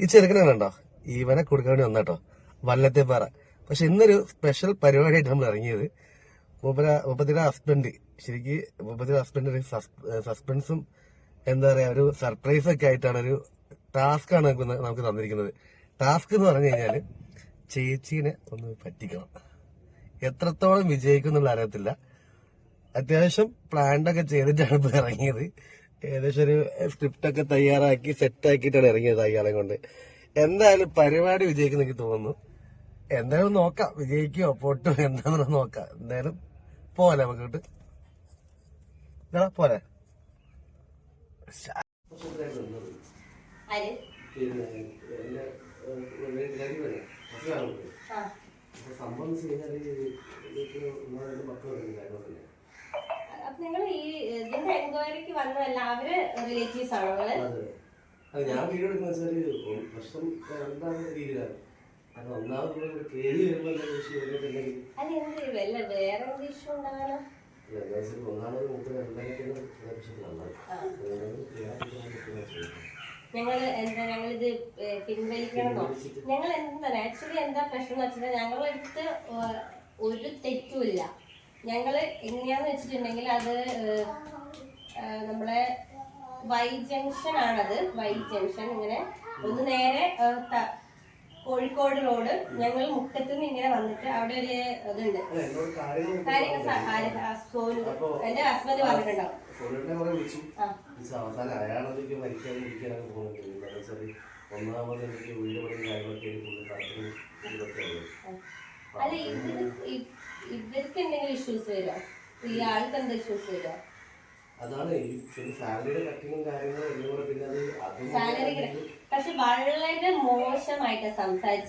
ഈ ചെറുക്കനെ കണ്ടോ ഇവനെ കൊടുക്കാൻ വേണ്ടി വല്ലത്തെ വല്ലത്തേപ്പാറ പക്ഷെ ഇന്നൊരു സ്പെഷ്യൽ പരിപാടിയായിട്ട് നമ്മൾ ഇറങ്ങിയത്. മുപ്പര മുപ്പത്തിയുടെ ഹസ്ബൻഡ് ശരിക്ക് മുപ്പത്തിയുടെ ഹസ്ബൻഡ് ഒരു സസ്പെൻസും എന്താ പറയാ ഒരു സർപ്രൈസ് ഒക്കെ ആയിട്ടാണ് ഒരു ടാസ്ക് ആണ് നമുക്ക് നമുക്ക് തന്നിരിക്കുന്നത്. ടാസ്ക് എന്ന് പറഞ്ഞു കഴിഞ്ഞാൽ ചേച്ചീനെ ഒന്ന് പറ്റിക്കണം. എത്രത്തോളം വിജയിക്കും എന്നുള്ള അറിയത്തില്ല. അത്യാവശ്യം പ്ലാൻഡ് ഒക്കെ ചെയ്തിട്ടാണ് ഇപ്പൊ ഇറങ്ങിയത്. ഏകദേശം ഒരു സ്ക്രിപ്റ്റ് ഒക്കെ തയ്യാറാക്കി സെറ്റ് ആക്കിയിട്ടാണ് ഇറങ്ങിയത് അയാളെ കൊണ്ട്. എന്തായാലും പരിപാടി വിജയിക്കുന്ന എനിക്ക് തോന്നുന്നു. എന്തായാലും നോക്കാം. വിജയിക്കോ പൊട്ടോ എന്താണെന്ന് നോക്കാം. എന്തായാലും പോലെ നമുക്ക് പോലെ. സംഭവം വെച്ച് ഇതിലേക്ക് വന്നതല്ല അവർ റിലേറ്റീവ്സ് ആണോ നിങ്ങൾ? അതെ. അത് ഞാൻ വീഡിയോ എടുക്കുന്ന വെച്ചാൽ പ്രശ്നം എന്താണ് രീതിയിലാണ് കാരണം ഒന്നാമത് ഇവിടെ കേറി വരുമ്പോൾ എന്താ വിഷയം? അല്ല എന്ത് വല്ല വേറെ എന്ത് ഇഷ്യൂ ഉണ്ടാകാനോ എന്താ വെച്ചാൽ ഒന്നാമത് ഞങ്ങളിത് പിൻവലിക്കണമെന്നോ ഞങ്ങൾ എന്താണ് ആക്ച്വലി എന്താ പ്രശ്നം എന്ന് വെച്ചാൽ ഞങ്ങളെടുത്ത് ഒരു തെറ്റുമില്ല ഞങ്ങൾ എങ്ങനെയാന്ന് വെച്ചിട്ടുണ്ടെങ്കിൽ അത് നമ്മളെ വൈ ജംഗ്ഷൻ ആണത്. വൈ ജംഗ്ഷൻ ഇങ്ങനെ ഒന്ന് നേരെ കോഴിക്കോട് റോഡ് ഞങ്ങൾ മുക്കത്ത് നിന്ന് ഇങ്ങനെ വന്നിട്ട് അവിടെ ഒരു ഇതുണ്ട്. സോനു എന്റെ ഹസ്ബൻഡ് പറഞ്ഞിട്ടുണ്ടാവും അവസാനം പോകുന്നുണ്ട് വെച്ചാൽ ഒന്നാമത് എനിക്ക് വീട് കാര്യങ്ങളൊക്കെ താല്പര്യം ഇതൊക്കെ അല്ല ഇവർക്ക് എന്തെങ്കിലും ഇഷ്യൂസ് വരുമോ? ഈ ആൾക്ക് എന്താ ഇഷ്യൂസ് വരുമോ? അതാണ് ഈ സാലറിയുടെ കട്ടിങ്ങും കാര്യങ്ങളും എല്ലാം കൂടെ പിന്നെ അത് സാലറി പക്ഷെ വളരെ മോശമായിട്ട്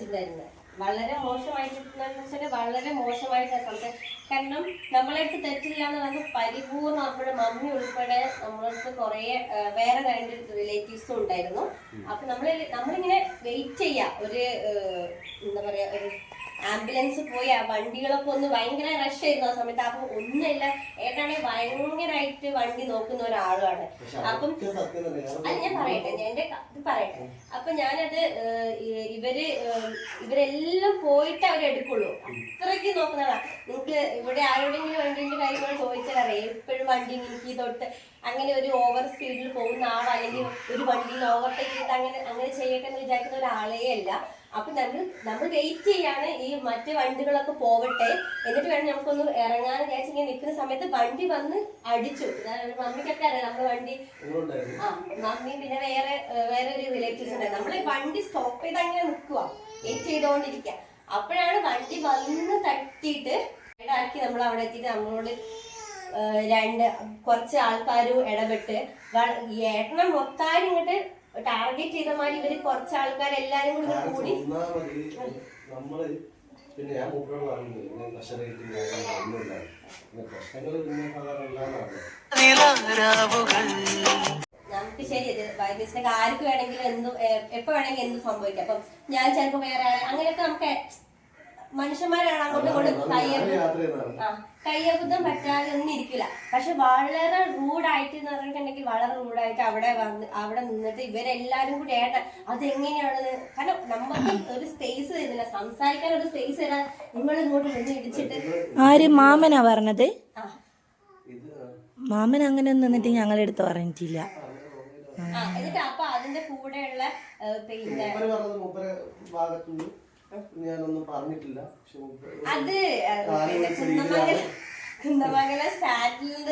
തരുന്നത് വളരെ മോശമായിട്ട് വളരെ മോശമായിട്ട് സംസാരിച്ചു കാരണം നമ്മളെടുത്ത് തെറ്റില്ല എന്ന് പറഞ്ഞാൽ പരിപൂർണം നമ്മുടെ മമ്മി ഉൾപ്പെടെ നമ്മളടുത്ത് കുറേ വേറെ രണ്ട് റിലേറ്റീവ്സും ഉണ്ടായിരുന്നു. അപ്പൊ നമ്മൾ നമ്മളിങ്ങനെ വെയിറ്റ് ചെയ്യാ. ഒരു എന്താ പറയാ ഒരു ആംബുലൻസ് പോയി ആ വണ്ടികളൊക്കെ ഒന്ന് ഭയങ്കര റഷ് ആയിരുന്നു ആ സമയത്ത്. അപ്പൊ ഒന്നുമില്ല. ഏട്ടാണെങ്കിൽ ഭയങ്കരമായിട്ട് വണ്ടി നോക്കുന്ന ഒരാളാണ് അപ്പം അത് ഞാൻ പറയട്ടെ ഞാൻ എന്റെ ഇത് പറയട്ടെ. അപ്പൊ ഞാനത് ഇവർ ഇവരെല്ലാം പോയിട്ട് അവരെടുക്കുള്ളൂ അത്രയ്ക്ക് നോക്കുന്നതാ നിങ്ങക്ക് ഇവിടെ ആരോടെങ്കിലും വണ്ടിന്റെ കാര്യങ്ങൾ ചോദിച്ചാൽ അറിയാം. എപ്പോഴും വണ്ടി നീക്കി തൊട്ട് അങ്ങനെ ഒരു ഓവർ സ്പീഡിൽ പോകുന്ന ആൾ അല്ലെങ്കിൽ ഒരു വണ്ടിയിൽ ഓവർടേക്ക് ചെയ്ത് അങ്ങനെ അങ്ങനെ ചെയ്യട്ടെ എന്ന് വിചാരിക്കുന്ന ഒരാളേ അല്ല. അപ്പൊ നമ്മൾ നമ്മൾ വെയിറ്റ് ചെയ്യാണ് ഈ മറ്റു വണ്ടികളൊക്കെ പോവട്ടെ. എന്നിട്ട് വേണം നമുക്കൊന്ന് ഇറങ്ങാൻ. വിചാരിച്ചിങ്ങനെ നിൽക്കുന്ന സമയത്ത് വണ്ടി വന്ന് അടിച്ചു. മമ്മിക്കൊക്കെ അറിയാം നമ്മുടെ വണ്ടി. ആ മമ്മി പിന്നെ വേറെ വേറെ ഒരു റിലേറ്റീവ്സ് ഉണ്ട് നമ്മൾ വണ്ടി സ്റ്റോപ്പ് ചെയ്ത് അങ്ങനെ നിൽക്കുക വെയിറ്റ് ചെയ്തോണ്ടിരിക്കുക അപ്പോഴാണ് വണ്ടി വന്ന് തട്ടിയിട്ട് ഇടാക്കി നമ്മൾ അവിടെ എത്തിയിട്ട് നമ്മളോട് രണ്ട് കുറച്ച് ആൾക്കാരും ഇടപെട്ട് ഏട്ടനെ മൊത്താരും ഇങ്ങോട്ട് ടാർഗറ്റ് ചെയ്ത മാതിരി ഇവർ കുറച്ച് ആൾക്കാർ എല്ലാരും കൂടി കൂടി. നമ്മൾ പിന്നെ ഞാൻ പ്രഷർ ഒന്നുമില്ല പ്രശ്നങ്ങൾ പിന്നെ സാധാരണ നമുക്ക് ശരി വൈദ്യുതിക്ക് ആർക്ക് വേണമെങ്കിലും എന്തും എപ്പോ വേണമെങ്കിലും എന്ത് സംഭവിക്കാം. അപ്പം ഞാൻ ചിലപ്പോ വേറെ അങ്ങനെയൊക്കെ നമുക്ക് മനുഷ്യന്മാരാണ് അങ്ങോട്ട് കൊണ്ട് കയ്യബുദ്ധം പറ്റാതെ ഒന്നും ഇരിക്കില്ല. പക്ഷെ വളരെ റൂഡായിട്ട് എന്ന് പറഞ്ഞിട്ടുണ്ടെങ്കിൽ വളരെ റൂഡായിട്ട് അവിടെ വന്ന് അവിടെ നിന്നിട്ട് ഇവരെല്ലാരും കൂടി ഏട്ട അതെങ്ങനെയാണ് കാരണം നമുക്ക് ഒരു സ്പേസ് തരുന്നില്ല. സംസാരിക്കാൻ ഒരു സ്പേസ് തരാൻ നിങ്ങൾ ഇങ്ങോട്ട് നിന്ന് ഇടിച്ചിട്ട്. ആര് മാമനാ പറഞ്ഞത്? ഇത് മാമൻ അങ്ങനെ നിന്നിട്ട് ഞങ്ങളുടെ അടുത്ത് പറഞ്ഞിട്ടില്ല. എന്നിട്ട് അപ്പൊ അതിന്റെ കൂടെയുള്ള പിന്നെ ഞാനൊന്നും പറഞ്ഞിട്ടില്ല. അത് കുന്നമംഗല സ്റ്റാറ്റിൽ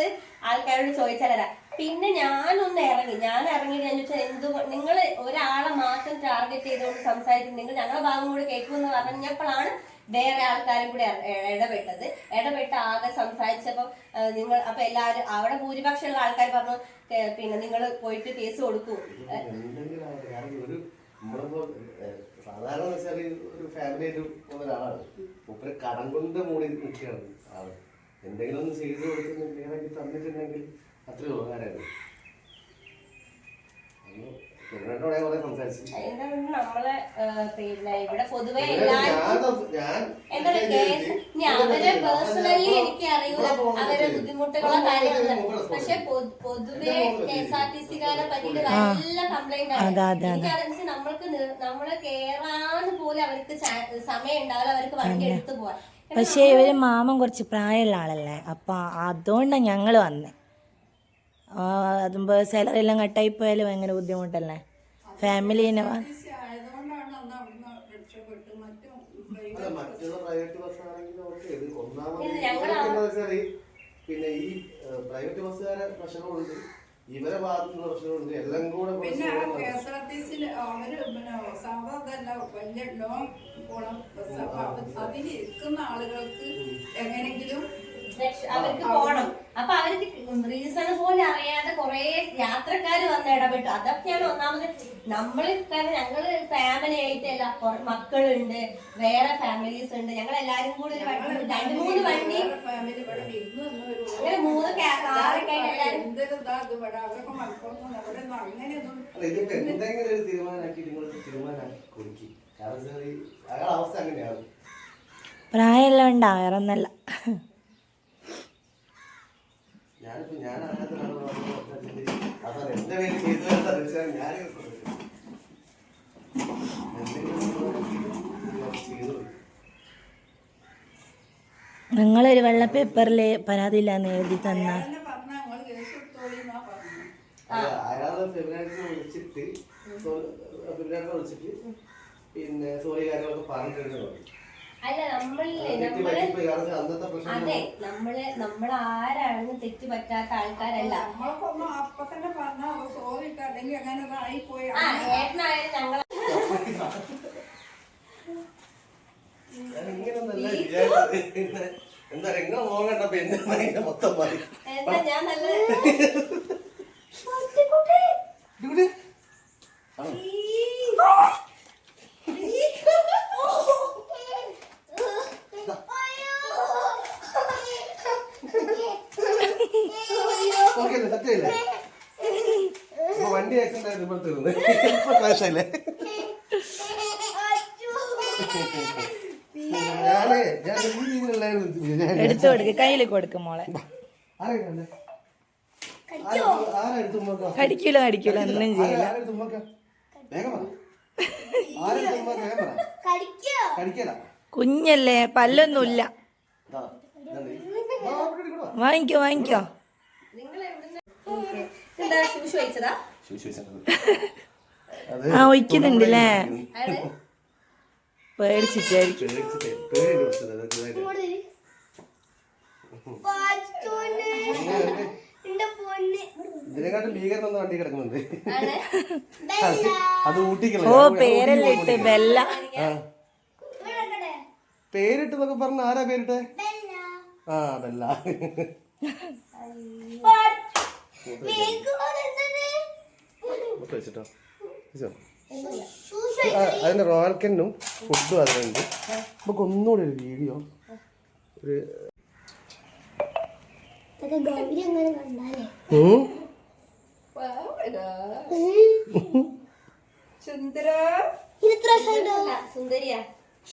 ആൾക്കാരോട് ചോദിച്ചാലാ പിന്നെ ഞാനൊന്ന് ഇറങ്ങി. ഞാൻ ഇറങ്ങി ഞാൻ ചോദിച്ചാൽ എന്തുകൊണ്ട് നിങ്ങൾ ഒരാളെ മാത്രം ടാർഗറ്റ് ചെയ്തുകൊണ്ട് സംസാരിക്കും. നിങ്ങൾ ഞങ്ങളുടെ ഭാഗം കൂടെ കേൾക്കുമെന്ന് പറഞ്ഞപ്പോഴാണ് വേറെ ആൾക്കാരും കൂടി ഇടപെട്ടത്. ഇടപെട്ട് ആകെ സംസാരിച്ചപ്പോൾ നിങ്ങൾ അപ്പൊ എല്ലാവരും അവിടെ ഭൂരിപക്ഷമുള്ള ആൾക്കാർ പറഞ്ഞു പിന്നെ നിങ്ങൾ പോയിട്ട് കേസ് കൊടുക്കൂ. സാധാരണ വെച്ചാൽ ഒരു ഫാമിലി ആയിട്ട് പോകുന്ന ഒരാളാണ്. മൂപ്പര് കടം കൊണ്ട് മൂടി നിൽക്കുകയാണ് ആൾ. എന്തെങ്കിലും ഒന്ന് ചെയ്തു കൊടുത്തിട്ടുണ്ടെങ്കിൽ തന്നിട്ടുണ്ടെങ്കിൽ അത്രയും ഉപകാരമായിരുന്നു നമ്മളെ പിന്നെ ഇവിടെ പൊതുവെ ഞാൻ അവരെ പേഴ്സണലി എനിക്ക് അറിയൂല. അവരെ ബുദ്ധിമുട്ടുകളോ കാര്യങ്ങളോ പക്ഷെ പൊതുവെ കെ എസ് ആർ ടി സിക്കാരെ പറ്റിയിട്ട് നല്ല കംപ്ലൈന്റ് ആണ്. അതെ, അതെ, നമ്മൾക്ക് നമ്മളെ കേറാന്ന് പോലും അവർക്ക് സമയം ഉണ്ടാവില്ല. അവർക്ക് വണ്ടി എടുത്തു പോവാൻ. പക്ഷേ ഇവർ മാമൻ കുറച്ച് പ്രായമുള്ള ആളല്ലേ? അപ്പൊ അതുകൊണ്ടാണ് ഞങ്ങൾ വന്നേ. ആ, അതുമ്പോ സാലറി എല്ലാം കട്ടായി പോയാലും ഭയങ്കര ബുദ്ധിമുട്ടല്ലേ? ഫാമിലിനെ വാ- ആയതുകൊണ്ടാണ് അന്ന് അവിടുന്ന് രക്ഷപ്പെട്ട് മറ്റും അല്ല, മറ്റുള്ള പ്രൈവറ്റ് ബസ് ആണെങ്കിലും ഓക്കെ ഇത് ഒന്നാമത് പിന്നെ ഈ പ്രൈവറ്റ് ബസ്സുകാരെ പ്രശ്നമുണ്ട് ഇവരെ ഭാഗത്തുനിന്ന് പ്രശ്നമുണ്ട് എല്ലാം കൂടെ പിന്നെ ആ കെ എസ് ആർ ടി സിയിൽ അവർ പിന്നെ സാധാരണ വലിയ ലോങ് പോണ ബസ് അതിൽ ഇരിക്കുന്ന ആളുകൾക്ക് എങ്ങനെങ്കിലും അവർക്ക് പോണം. അപ്പൊ അവർക്ക് റീസൺ പോലും അറിയാതെ കുറെ യാത്രക്കാർ വന്ന് ഇടപെട്ടു. അതൊക്കെയാണ് ഒന്നാമത്. നമ്മൾ തന്നെ ഞങ്ങൾ ഫാമിലി ആയിട്ടല്ല മക്കളുണ്ട് വേറെ ഫാമിലീസ് ഉണ്ട്. ഞങ്ങൾ എല്ലാരും കൂടി ഒരു വണ്ടി- രണ്ട് മൂന്ന് വണ്ടി അങ്ങനെ മൂന്ന് കാറൊക്കെ ആയിട്ട് എല്ലാരും പ്രായമെല്ലാം ഉണ്ടാ വേറെ ഒന്നല്ല ഞാനിപ്പോ ഞാൻ എന്റെ ചെയ്തു ഞാൻ നിങ്ങളൊരു വെള്ള പേപ്പറിൽ പരാതിയില്ലാന്ന് എഴുതി തന്ന. വിളിച്ചിട്ട് പിന്നെ സോറി കാര്യങ്ങളൊക്കെ പറഞ്ഞിട്ടുണ്ട് അല്ല നമ്മളില്ലേ നമ്മൾ അതെ നമ്മൾ നമ്മൾ ആരാണെന്ന് തെറ്റ് പറ്റാത്ത ആൾക്കാരല്ല. നമ്മൾക്കൊന്നും അപ്പൊ തന്നെ പറഞ്ഞാൽ സോറി ഇട്ട് അല്ലെങ്കിൽ അങ്ങനെ ഇതായിപ്പോയി ആ ഏട്ടനായാലും ഞങ്ങൾ ഞാൻ ഇങ്ങനെയൊന്നല്ല വിചാരിച്ചത്. എന്താ എങ്ങനെ നോക്കണ്ടപ്പോ പിന്നെ മൊത്തം എന്താ ഞാൻ നല്ല ഇവിടെ. ഓക്കേ അല്ലേ സെറ്റ് ആയില്ലേ ഇപ്പൊ വണ്ടി ആക്സിഡന്റ് ആയത് ഇപ്പോൾ തീർന്നു ഇപ്പൊ ക്ലാഷല്ലേ? ഞാനേ ഞാൻ എടുത്തു കൊടുക്ക് കയ്യിൽ കൊടുക്കും മോളെ. ആരാ കണ്ടേ ആരാ എടുത്തു നോക്കാം കടിക്കൂല കടിക്കൂല ഒന്നും ചെയ്യില്ല. കുഞ്ഞല്ലേ പല്ലൊന്നുമില്ല? വാങ്ങിക്കോ വാങ്ങിക്കോ. നിങ്ങൾ എന്താ അത് ആ ഒഴിക്കുന്നുണ്ട് അല്ലേ പേടിച്ചിട്ടായിരിക്കും. ഓ പേരല്ലേ ഇട്ട് ബെല്ല. പേരിട്ട് എന്നൊക്കെ പറഞ്ഞ ആരാ പേരിട്ട്? ആ ബെല്ല. വെച്ചിട്ടോ. അതിന്റെ റോയൽ കെന്നും ഫുഡും അതിലുണ്ട്. നമുക്ക് ഒന്നുകൂടി ഒരു വീഡിയോ ഒരു സുന്ദരിയാ.